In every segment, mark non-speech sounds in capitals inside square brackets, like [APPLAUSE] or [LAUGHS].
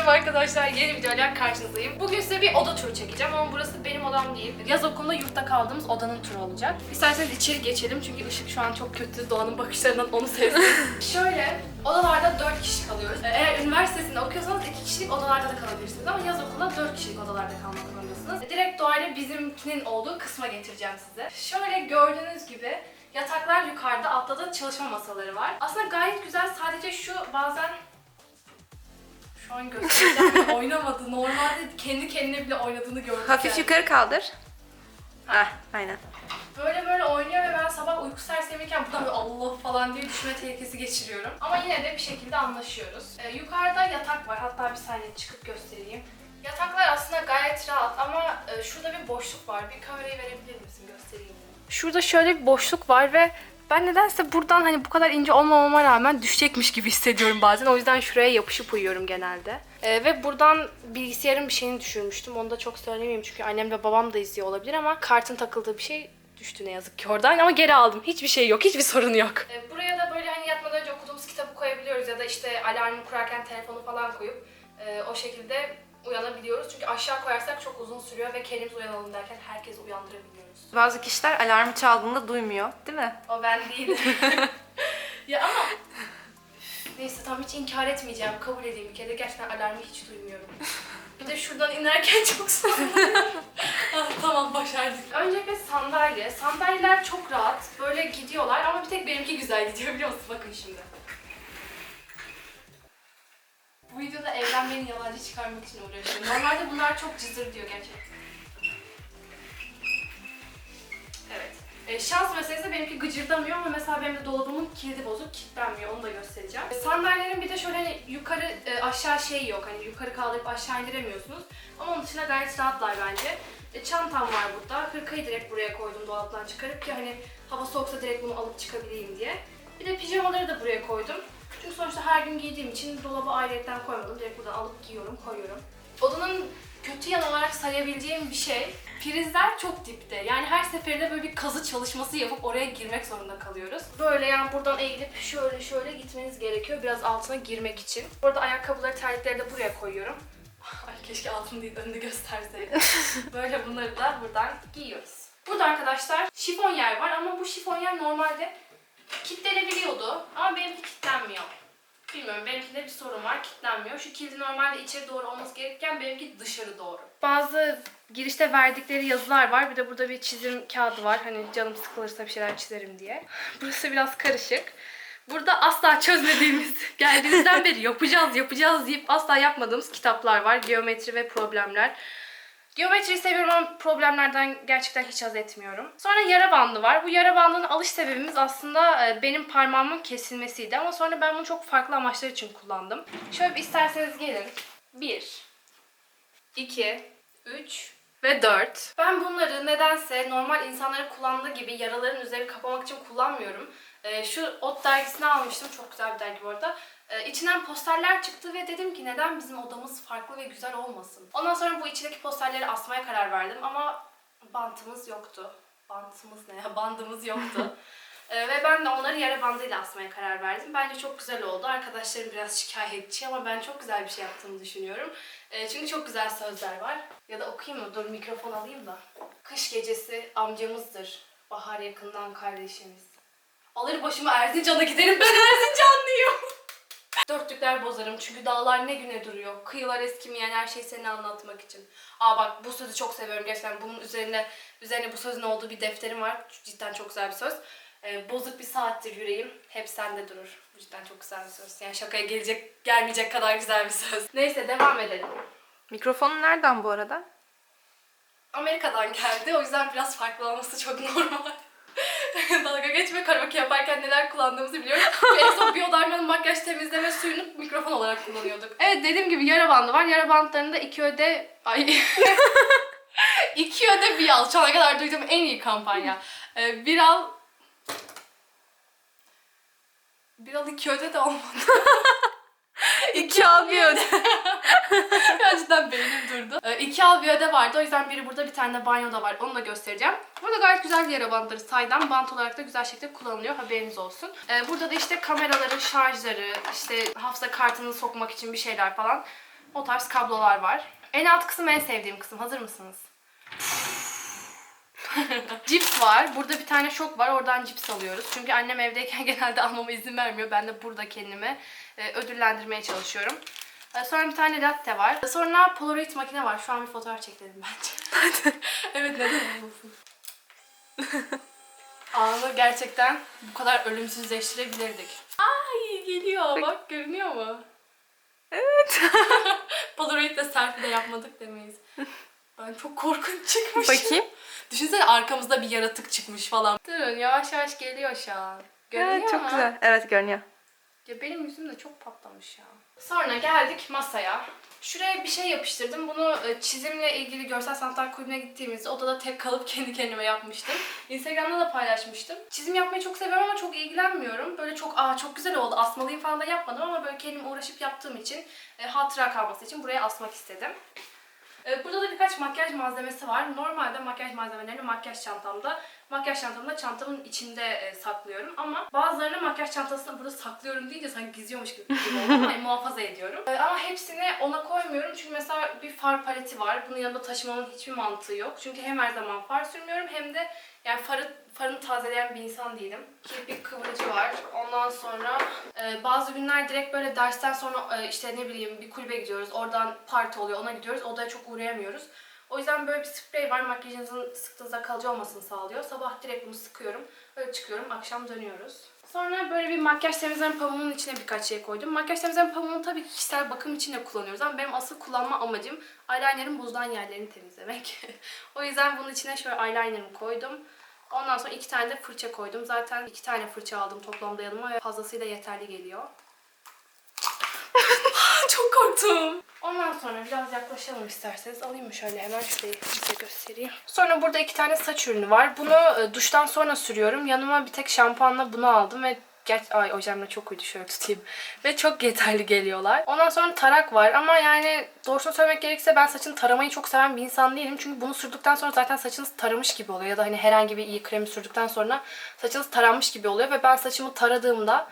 Merhaba arkadaşlar, yeni videoyla karşınızdayım. Bugün size bir oda turu çekeceğim ama burası benim odam değil. Yaz okulunda yurtta kaldığımız odanın turu olacak. İsterseniz içeri geçelim çünkü ışık şu an çok kötü. Doğanın bakışlarından onu sezdim. [LAUGHS] Şöyle, odalarda 4 kişi kalıyoruz. Eğer üniversitesinde okuyorsanız 2 kişilik odalarda da kalabilirsiniz ama yaz okulunda 4 kişilik odalarda kalmak zorundasınız. Direkt doğayla bizimkinin olduğu kısma getireceğim size. Şöyle gördüğünüz gibi yataklar yukarıda, altta da çalışma masaları var. Aslında gayet güzel. Sadece şu bazen şu an göstereceğim. [LAUGHS] Oynamadı. Normalde kendi kendine bile oynadığını gördüm. Hafif yani. yukarı kaldır. Ah, aynen. Böyle böyle oynuyor ve ben sabah uyku sersemiyken buradan böyle Allah falan diye düşme tehlikesi geçiriyorum. Ama yine de bir şekilde anlaşıyoruz. Ee, yukarıda yatak var. Hatta bir saniye çıkıp göstereyim. Yataklar aslında gayet rahat ama e, şurada bir boşluk var. Bir kamerayı verebilir misin? Göstereyim. Şurada şöyle bir boşluk var ve ben nedense buradan hani bu kadar ince olmamama rağmen düşecekmiş gibi hissediyorum bazen. O yüzden şuraya yapışıp uyuyorum genelde. Ee, ve buradan bilgisayarın bir şeyini düşürmüştüm. Onu da çok söylemeyeyim çünkü annem ve babam da izliyor olabilir ama kartın takıldığı bir şey düştü ne yazık ki oradan ama geri aldım. Hiçbir şey yok, hiçbir sorun yok. Ee, buraya da böyle hani yatmadan önce okuduğumuz kitabı koyabiliyoruz ya da işte alarmı kurarken telefonu falan koyup e, o şekilde uyanabiliyoruz. Çünkü aşağı koyarsak çok uzun sürüyor ve kendimiz uyanalım derken herkesi uyandırabiliyoruz. Bazı kişiler alarmı çaldığında duymuyor, değil mi? O ben değilim. [LAUGHS] ya ama neyse tam hiç inkar etmeyeceğim. Kabul edeyim bir kere. Gerçekten alarmı hiç duymuyorum. Bir de şuradan inerken [LAUGHS] çok sallanıyorum. ah, tamam başardık. Öncelikle sandalye. Sandalyeler çok rahat. Böyle gidiyorlar ama bir tek benimki güzel gidiyor biliyor musun? Bakın şimdi. Bu videoda evren beni yalancı çıkarmak için uğraşıyor. Normalde bunlar çok cızır diyor gerçekten. Evet. E, şans meselesi benimki gıcırdamıyor ama mesela benim de dolabımın kilidi bozuk, kilitlenmiyor. Onu da göstereceğim. E, sandalyelerin bir de şöyle hani yukarı e, aşağı şey yok. Hani yukarı kaldırıp aşağı indiremiyorsunuz. Ama onun dışında gayet rahatlar bence. E, çantam var burada. Hırkayı direkt buraya koydum dolaptan çıkarıp ki hani hava soğuksa direkt bunu alıp çıkabileyim diye. Bir de pijamaları da buraya koydum. Çünkü sonuçta her gün giydiğim için dolaba ayrıyetten koymadım. Direkt buradan alıp giyiyorum, koyuyorum. Odanın kötü yan olarak sayabileceğim bir şey prizler çok dipte. Yani her seferinde böyle bir kazı çalışması yapıp oraya girmek zorunda kalıyoruz. Böyle yani buradan eğilip şöyle şöyle gitmeniz gerekiyor biraz altına girmek için. Burada ayakkabıları, terlikleri de buraya koyuyorum. [LAUGHS] Ay keşke altını değil önünü gösterseydim. [LAUGHS] böyle bunları da buradan giyiyoruz. Burada arkadaşlar şifon yer var ama bu şifon yer normalde kilitlenebiliyordu ama benimki kilitlenmiyor. Bilmiyorum benimkinde bir sorun var kilitlenmiyor. Şu kilidi normalde içeri doğru olması gerekirken benimki dışarı doğru. Bazı girişte verdikleri yazılar var. Bir de burada bir çizim kağıdı var. Hani canım sıkılırsa bir şeyler çizerim diye. [LAUGHS] Burası biraz karışık. Burada asla çözmediğimiz, [LAUGHS] geldiğimizden beri yapacağız yapacağız deyip asla yapmadığımız kitaplar var. Geometri ve problemler. Geometriyi seviyorum ama problemlerden gerçekten hiç haz etmiyorum. Sonra yara bandı var. Bu yara bandının alış sebebimiz aslında e, benim parmağımın kesilmesiydi ama sonra ben bunu çok farklı amaçlar için kullandım. Şöyle bir isterseniz gelin. 1 2 3 ve 4. Ben bunları nedense normal insanların kullandığı gibi yaraların üzerini kapamak için kullanmıyorum. E, şu Ot dergisini almıştım. Çok güzel bir dergi bu arada. Ee, içinden posterler çıktı ve dedim ki neden bizim odamız farklı ve güzel olmasın. Ondan sonra bu içindeki posterleri asmaya karar verdim ama bantımız yoktu. Bantımız ne ya? [LAUGHS] Bandımız yoktu. [LAUGHS] Ee, ve ben de onları yara bandıyla asmaya karar verdim. Bence çok güzel oldu. Arkadaşlarım biraz şikayetçi ama ben çok güzel bir şey yaptığımı düşünüyorum. Ee, çünkü çok güzel sözler var. Ya da okuyayım mı? Dur mikrofon alayım da. Kış gecesi amcamızdır. Bahar yakından kardeşimiz. Alır başımı Erzincan'a giderim ben Erzincanlıyım. [LAUGHS] Dörtlükler bozarım çünkü dağlar ne güne duruyor. Kıyılar eskimeyen her şey seni anlatmak için. Aa bak bu sözü çok seviyorum gerçekten. Bunun üzerine üzerine bu sözün olduğu bir defterim var. Cidden çok güzel bir söz. Ee, bozuk bir saattir yüreğim. Hep sende durur. Bu cidden çok güzel bir söz. Yani şakaya gelecek gelmeyecek kadar güzel bir söz. [LAUGHS] Neyse devam edelim. Mikrofonun nereden bu arada? Amerika'dan geldi. O yüzden biraz farklı olması çok [LAUGHS] normal. [LAUGHS] Dalga geçme karaoke yaparken neler kullandığımızı biliyorum. Çünkü en son Bioderma'nın makyaj temizleme suyunu mikrofon olarak kullanıyorduk. Evet dediğim gibi yara bandı var. Yara bandlarında iki öde... Ay... [LAUGHS] iki öde bir al. Şu ana kadar duyduğum en iyi kampanya. Ee, bir al... Bir al iki öde de olmadı. [LAUGHS] İki al bir öde. Gerçekten beynim durdu. Ee, iki al öde vardı. O yüzden biri burada bir tane de banyoda var. Onu da göstereceğim. Burada gayet güzel yara bantları saydam. Bant olarak da güzel şekilde kullanılıyor. Haberiniz olsun. Ee, burada da işte kameraların şarjları, işte hafıza kartını sokmak için bir şeyler falan. O tarz kablolar var. En alt kısım en sevdiğim kısım. Hazır mısınız? [LAUGHS] cips var. Burada bir tane şok var. Oradan cips alıyoruz. Çünkü annem evdeyken [LAUGHS] genelde almama izin vermiyor. Ben de burada kendimi e, ödüllendirmeye çalışıyorum. E, Sonra bir tane latte var. Sonra Polaroid makine var. Şu an bir fotoğraf çekelim bence. [LAUGHS] evet neden olmasın? Anı gerçekten bu kadar ölümsüzleştirebilirdik. Ay geliyor. Bak görünüyor mu? Evet. Polaroid de selfie de yapmadık demeyiz. Ben çok korkunç çıkmış. Bakayım. Düşünsene arkamızda bir yaratık çıkmış falan. Durun yavaş yavaş geliyor şu an. Görünüyor Evet, çok mu? güzel. Evet görünüyor. Ya benim yüzüm de çok patlamış ya. Sonra geldik masaya. Şuraya bir şey yapıştırdım. Bunu e, çizimle ilgili görsel sanatlar kulübüne gittiğimizde odada tek kalıp [LAUGHS] kendi kendime yapmıştım. Instagram'da da paylaşmıştım. Çizim yapmayı çok seviyorum ama çok ilgilenmiyorum. Böyle çok aa çok güzel oldu asmalıyım falan da yapmadım ama böyle kendim uğraşıp yaptığım için e, hatıra kalması için buraya asmak istedim. E, Burada da birkaç makyaj malzemesi var. Normalde makyaj malzemelerini makyaj çantamda, makyaj çantamda çantamın içinde e, saklıyorum. Ama bazılarını makyaj çantasında burada saklıyorum deyince sanki gizliyormuş gibi ama yani muhafaza ediyorum. E, Ama hepsini ona koymuyorum çünkü mesela bir far paleti var. Bunu yanımda taşımamın hiçbir mantığı yok. Çünkü hem her zaman far sürmüyorum hem de yani farı, farını tazeleyen bir insan değilim. Kirpik kıvırıcı var. Ondan sonra e, bazı günler direkt böyle dersten sonra e, işte ne bileyim bir kulübe gidiyoruz. Oradan parti oluyor ona gidiyoruz. Odaya çok uğrayamıyoruz. O yüzden böyle bir sprey var. Makyajınızın sıktığınızda kalıcı olmasını sağlıyor. Sabah direkt bunu sıkıyorum. Öyle çıkıyorum. Akşam dönüyoruz. Sonra böyle bir makyaj temizleme pamuğunun içine birkaç şey koydum. Makyaj temizleme pamuğunu tabii ki kişisel bakım için de kullanıyoruz ama benim asıl kullanma amacım eyeliner'ın bozulan yerlerini temizlemek. [LAUGHS] o yüzden bunun içine şöyle eyeliner'ımı koydum. Ondan sonra iki tane de fırça koydum. Zaten iki tane fırça aldım toplamda yanıma ve fazlasıyla yeterli geliyor. [LAUGHS] Çok korktum. Ondan sonra biraz yaklaşalım isterseniz. Alayım mı şöyle hemen şurayı size göstereyim. Sonra burada iki tane saç ürünü var. Bunu e, duştan sonra sürüyorum. Yanıma bir tek şampuanla bunu aldım ve Geç, ay hocamla çok uydu şöyle tutayım. [LAUGHS] Ve çok yeterli geliyorlar. Ondan sonra tarak var ama yani doğrusunu söylemek gerekirse ben saçını taramayı çok seven bir insan değilim. Çünkü bunu sürdükten sonra zaten saçınız taramış gibi oluyor. Ya da hani herhangi bir iyi kremi sürdükten sonra saçınız taranmış gibi oluyor. Ve ben saçımı taradığımda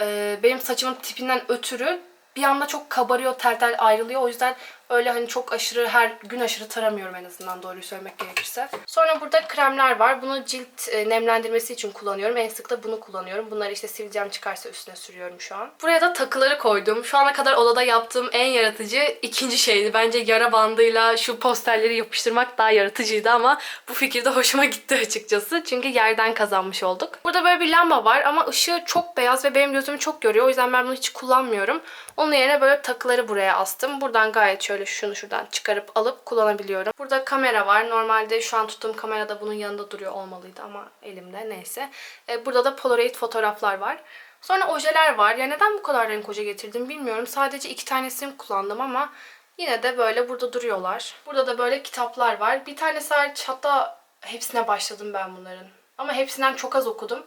e, benim saçımın tipinden ötürü bir anda çok kabarıyor, tel tel ayrılıyor. O yüzden öyle hani çok aşırı her gün aşırı taramıyorum en azından doğruyu söylemek gerekirse. Sonra burada kremler var. Bunu cilt e, nemlendirmesi için kullanıyorum. En sık da bunu kullanıyorum. Bunları işte sivilcem çıkarsa üstüne sürüyorum şu an. Buraya da takıları koydum. Şu ana kadar odada yaptığım en yaratıcı ikinci şeydi. Bence yara bandıyla şu posterleri yapıştırmak daha yaratıcıydı ama bu fikir de hoşuma gitti açıkçası. Çünkü yerden kazanmış olduk. Burada böyle bir lamba var ama ışığı çok beyaz ve benim gözümü çok görüyor. O yüzden ben bunu hiç kullanmıyorum. Onun yerine böyle takıları buraya astım. Buradan gayet şöyle şunu şuradan çıkarıp alıp kullanabiliyorum. Burada kamera var. Normalde şu an tuttuğum kamerada bunun yanında duruyor olmalıydı ama elimde neyse. E, burada da Polaroid fotoğraflar var. Sonra ojeler var. Ya neden bu kadar renk oje getirdim bilmiyorum. Sadece iki tanesini kullandım ama yine de böyle burada duruyorlar. Burada da böyle kitaplar var. Bir tanesi hariç hatta hepsine başladım ben bunların. Ama hepsinden çok az okudum.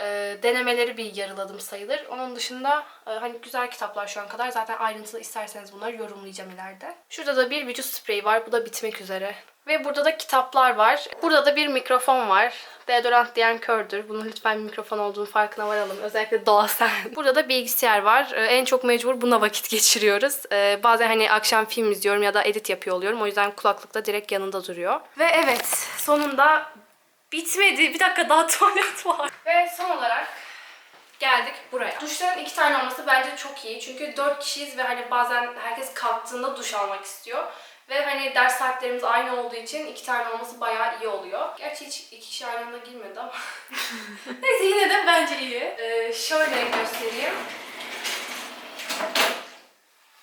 E, denemeleri bir yarıladım sayılır. Onun dışında e, hani güzel kitaplar şu an kadar. Zaten ayrıntılı isterseniz bunları yorumlayacağım ileride. Şurada da bir vücut spreyi var. Bu da bitmek üzere. Ve burada da kitaplar var. Burada da bir mikrofon var. Deodorant diyen kördür. Bunun lütfen mikrofon olduğunu farkına varalım. Özellikle Doğa sen. [LAUGHS] Burada da bilgisayar var. Ee, En çok mecbur buna vakit geçiriyoruz. Ee, Bazen hani akşam film izliyorum ya da edit yapıyor oluyorum. O yüzden kulaklıkta direkt yanında duruyor. Ve evet sonunda bitmedi. Bir dakika daha [LAUGHS] tuvalet var. Ve son olarak geldik buraya. Duşların iki tane olması bence çok iyi. Çünkü dört kişiyiz ve hani bazen herkes kalktığında duş almak istiyor. Ve hani ders saatlerimiz aynı olduğu için iki tane olması bayağı iyi oluyor. Gerçi hiç iki kişi aynı anda girmedi ama. [LAUGHS] Neyse yine de bence iyi. Ee, şöyle göstereyim.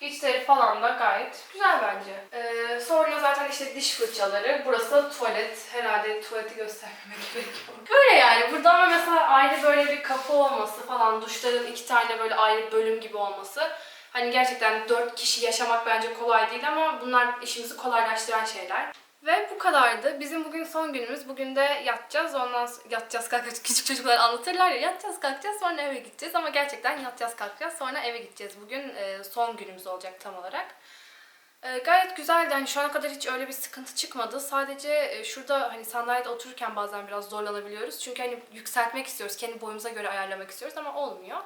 İçleri falan da gayet güzel bence. Ee, sonra zaten işte diş fırçaları. Burası da tuvalet. Herhalde tuvaleti göstermemek [LAUGHS] gerekiyor. Böyle yani. Burada mesela ayrı böyle bir kapı olması falan. Duşların iki tane böyle ayrı bölüm gibi olması. Hani gerçekten dört kişi yaşamak bence kolay değil ama bunlar işimizi kolaylaştıran şeyler. Ve bu kadardı. Bizim bugün son günümüz. Bugün de yatacağız. Ondan sonra yatacağız kalkacağız. [LAUGHS] Küçük çocuklar anlatırlar ya yatacağız kalkacağız sonra eve gideceğiz. Ama gerçekten yatacağız kalkacağız sonra eve gideceğiz. Bugün e, son günümüz olacak tam olarak. E, gayet güzeldi. Hani şu ana kadar hiç öyle bir sıkıntı çıkmadı. Sadece e, şurada hani sandalyede otururken bazen biraz zorlanabiliyoruz. Çünkü hani yükseltmek istiyoruz. Kendi boyumuza göre ayarlamak istiyoruz ama olmuyor.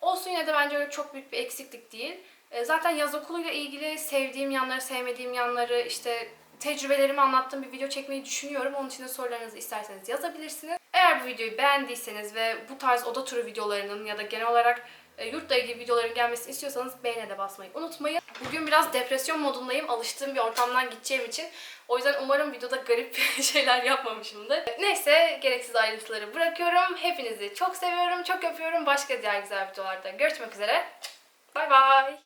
Olsun yine de bence öyle çok büyük bir eksiklik değil. E, zaten yaz okuluyla ilgili sevdiğim yanları, sevmediğim yanları, işte tecrübelerimi anlattığım bir video çekmeyi düşünüyorum. Onun için de sorularınızı isterseniz yazabilirsiniz. Eğer bu videoyu beğendiyseniz ve bu tarz oda turu videolarının ya da genel olarak e, yurtla ilgili videoların gelmesini istiyorsanız beğene de basmayı unutmayın. Bugün biraz depresyon modundayım. Alıştığım bir ortamdan gideceğim için. O yüzden umarım videoda garip [LAUGHS] şeyler yapmamışımdır. Neyse gereksiz ayrıntıları bırakıyorum. Hepinizi çok seviyorum, çok öpüyorum. Başka diğer güzel videolarda görüşmek üzere. Bay bay.